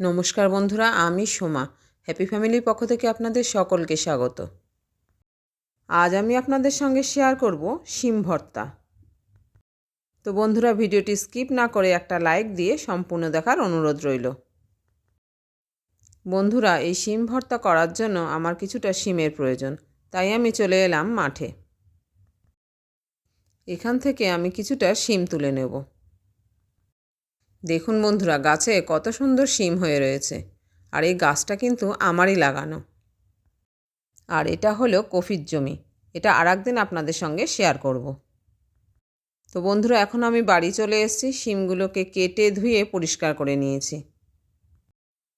নমস্কার বন্ধুরা, আমি সোমা। হ্যাপি ফ্যামিলির পক্ষ থেকে আপনাদের সকলকে স্বাগত। আজ আমি আপনাদের সঙ্গে শেয়ার করব শিম ভর্তা। তো বন্ধুরা, ভিডিওটি স্কিপ না করে একটা লাইক দিয়ে সম্পূর্ণ দেখার অনুরোধ রইল। বন্ধুরা, এই শিম ভর্তা করার জন্য আমার কিছুটা শিমের প্রয়োজন, তাই আমি চলে এলাম মাঠে। এখান থেকে আমি কিছুটা শিম তুলে নেব। দেখুন বন্ধুরা, গাছে কত সুন্দর শিম হয়ে রয়েছে। আর এই গাছটা কিন্তু আমারই লাগানো। আর এটা হলো কফির জমি। এটা আর দিন আপনাদের সঙ্গে শেয়ার করব। তো বন্ধুরা, এখন আমি বাড়ি চলে এসেছি। শিমগুলোকে কেটে ধুয়ে পরিষ্কার করে নিয়েছি।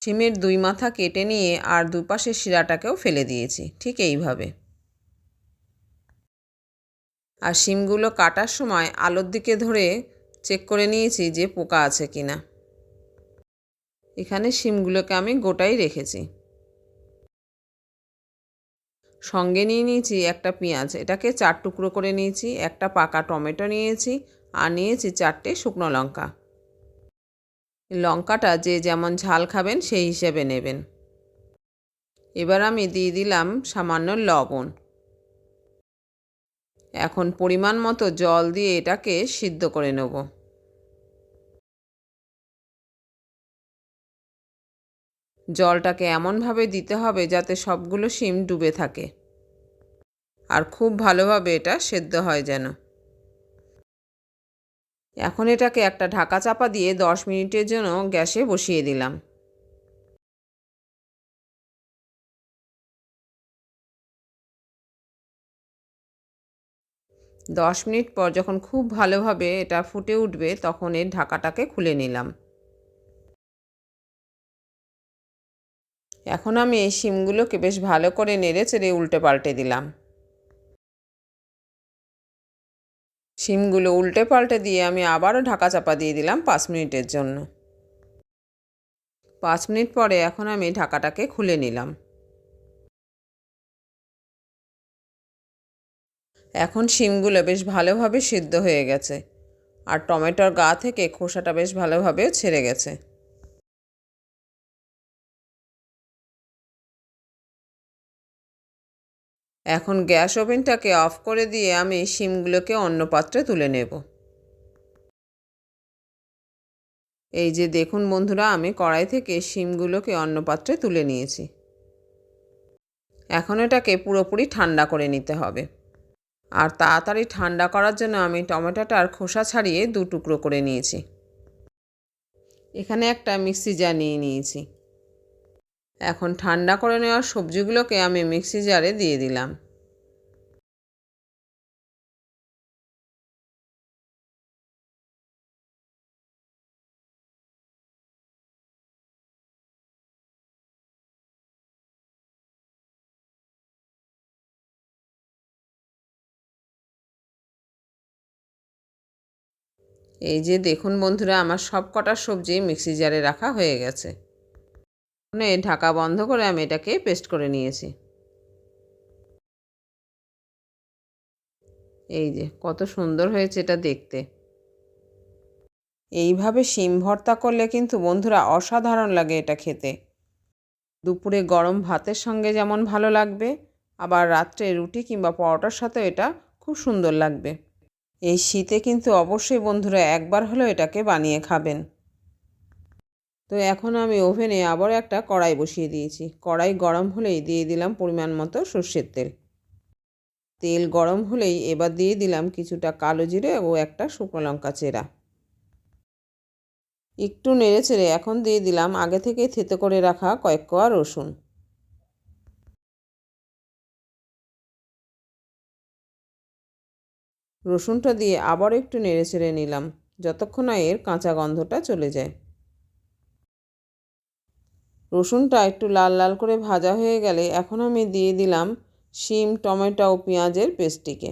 শিমের দুই মাথা কেটে নিয়ে আর দুপাশের শিরাটাকেও ফেলে দিয়েছি, ঠিক এইভাবে। আর শিমগুলো কাটার সময় আলোর দিকে ধরে চেক করে নিয়েছি যে পোকা আছে কি না এখানে শিমগুলোকে আমি গোটাই রেখেছি। সঙ্গে নিয়ে নিয়েছি একটা পেঁয়াজ। এটাকে চার টুকরো করে নিয়েছি, একটা পাকা টমেটো নিয়েছি আর নিয়েছি চারটে শুকনো লঙ্কা। লঙ্কাটা যে যেমন ঝাল খাবেন সেই হিসেবে নেবেন। এবার আমি দিয়ে দিলাম সামান্য লবণ। এখন পরিমাণ মতো জল দিয়ে এটাকে সিদ্ধ করে নেব। জলটাকে এমনভাবে দিতে হবে যাতে সবগুলো শিম ডুবে থাকে। আর খুব ভালোভাবে এটা সেদ্ধ হয় যেন। এখন এটাকে একটা ঢাকা চাপা দিয়ে দশ মিনিটের জন্য গ্যাসে বসিয়ে দিলাম। দশ মিনিট পর যখন খুব ভালোভাবে এটা ফুটে উঠবে, তখন এর ঢাকাটাকে খুলে নিলাম। এখন আমি এই শিমগুলোকে বেশ ভালো করে নেড়ে চেড়ে উল্টে পাল্টে দিলাম। শিমগুলো উল্টে পাল্টে দিয়ে আমি আবারও ঢাকা চাপা দিয়ে দিলাম পাঁচ মিনিটের জন্য। পাঁচ মিনিট পরে এখন আমি ঢাকাটাকে খুলে নিলাম। এখন শিমগুলো বেশ ভালোভাবে সিদ্ধ হয়ে গেছে। আর টমেটোর গা থেকে খোসাটা বেশ ভালোভাবেও ছেড়ে গেছে। এখন গ্যাস ওভেনটাকে অফ করে দিয়ে আমি শিমগুলোকে অন্য পাত্রে তুলে নেব। এই যে দেখুন বন্ধুরা, আমি কড়াই থেকে শিমগুলোকে অন্য পাত্রে তুলে নিয়েছি। এখন এটাকে পুরোপুরি ঠান্ডা করে নিতে হবে। আর তাড়াতাড়ি ঠান্ডা করার জন্য আমি টমেটোটার খোসা ছাড়িয়ে দু টুকরো করে নিয়েছি। এখানে একটা মিক্সি জানিয়ে নিয়েছি। এখন ঠান্ডা করে নেওয়া সবজিগুলোকে আমি মিক্সি জারে দিয়ে দিলাম। এই যে দেখুন বন্ধুরা, আমার সব কটা সবজি মিক্সি জারে রাখা হয়ে গেছে। ঢাকা বন্ধ করে আমি এটাকে পেস্ট করে নিয়েছি। এই যে, কত সুন্দর হয়েছে এটা দেখতে। এইভাবে শিম ভর্তা করলে কিন্তু বন্ধুরা অসাধারণ লাগে এটা খেতে। দুপুরে গরম ভাতের সঙ্গে যেমন ভালো লাগবে, আবার রাত্রে রুটি কিংবা পরোটার সাথে এটা খুব সুন্দর লাগবে। এই শীতে কিন্তু অবশ্যই বন্ধুরা একবার হলেও এটাকে বানিয়ে খাবেন। তো এখন আমি ওভেনে আবার একটা কড়াই বসিয়ে দিয়েছি। কড়াই গরম হলেই দিয়ে দিলাম পরিমাণ মতো সর্ষের তেল। তেল গরম হলেই এবার দিয়ে দিলাম কিছুটা কালো জিরে ও একটা শুকনো লঙ্কা চেরা। একটু নেড়ে চেড়ে এখন দিয়ে দিলাম আগে থেকে থেতে করে রাখা কয়েক কোয়া রসুন। রসুনটা দিয়ে আবার একটু নেড়ে ছেড়ে নিলাম, যতক্ষণ না এর কাঁচা গন্ধটা চলে যায়। রসুনটা একটু লাল লাল করে ভাজা হয়ে গেলে এখন আমি দিয়ে দিলাম শিম, টমেটো ও পেঁয়াজের পেস্টটিকে।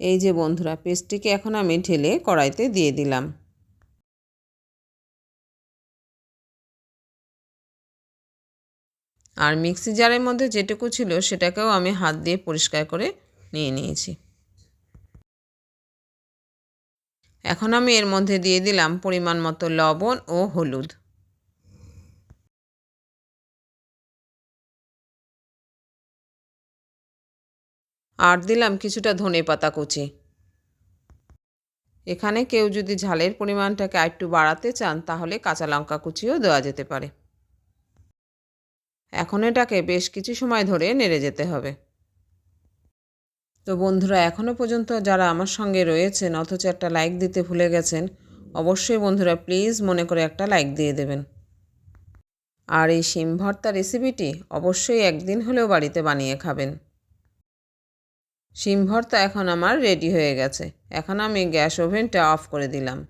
এই যে বন্ধুরা, পেস্টটিকে এখন আমি ঢেলে কড়াইতে দিয়ে দিলাম। আর মিক্সি জারের মধ্যে যেটুকু ছিল সেটাকেও আমি হাত দিয়ে পরিষ্কার করে নিয়ে নিয়েছি। এখন আমি এর মধ্যে দিয়ে দিলাম পরিমাণ মতো লবণ ও হলুদ। আর দিলাম কিছুটা ধনে পাতা কুচি। এখানে কেউ যদি ঝালের পরিমাণটাকে একটু বাড়াতে চান, তাহলে কাঁচা লঙ্কা কুচিও দেওয়া যেতে পারে। এখন এটাকে বেশ কিছু সময় ধরে নেড়ে যেতে হবে। তো বন্ধুরা এখনও পর্যন্ত যারা আমার সঙ্গে রয়েছেন, অথচ একটা লাইক দিতে ভুলে গেছেন, অবশ্যই বন্ধুরা প্লিজ মনে করে একটা লাইক দিয়ে দেবেন। আর এই শিম ভর্তা রেসিপিটি অবশ্যই একদিন হলেও বাড়িতে বানিয়ে খাবেন। শিম ভর্তা এখন আমার রেডি হয়ে গেছে। এখন আমি গ্যাস ওভেনটা অফ করে দিলাম।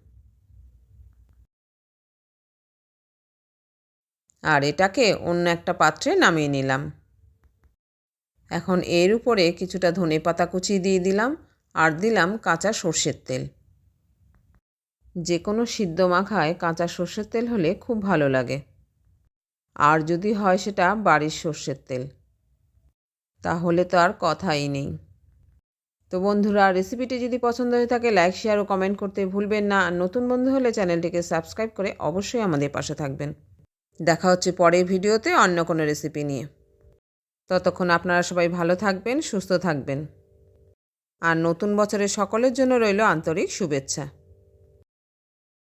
আর এটাকে অন্য একটা পাত্রে নামিয়ে নিলাম। এখন এর উপরে কিছুটা ধনে পাতা কুচি দিয়ে দিলাম আর দিলাম কাঁচা সর্ষের তেল। যে কোনো সিদ্ধ মাখায় কাঁচা সর্ষের তেল হলে খুব ভালো লাগে। আর যদি হয় সেটা বাড়ির সর্ষের তেল। তাহলে তো আর কথাই নেই। তো বন্ধুরা, রেসিপিটি যদি পছন্দ হয়ে থাকে, লাইক, শেয়ার ও কমেন্ট করতে ভুলবেন না। আর নতুন বন্ধু হলে চ্যানেলটিকে সাবস্ক্রাইব করে অবশ্যই আমাদের পাশে থাকবেন। দেখা হচ্ছে পরের ভিডিওতে অন্য কোনো রেসিপি নিয়ে। ততক্ষণ আপনারা সবাই ভালো থাকবেন, সুস্থ থাকবেন। আর নতুন বছরের সকলের জন্য রইল আন্তরিক শুভেচ্ছা।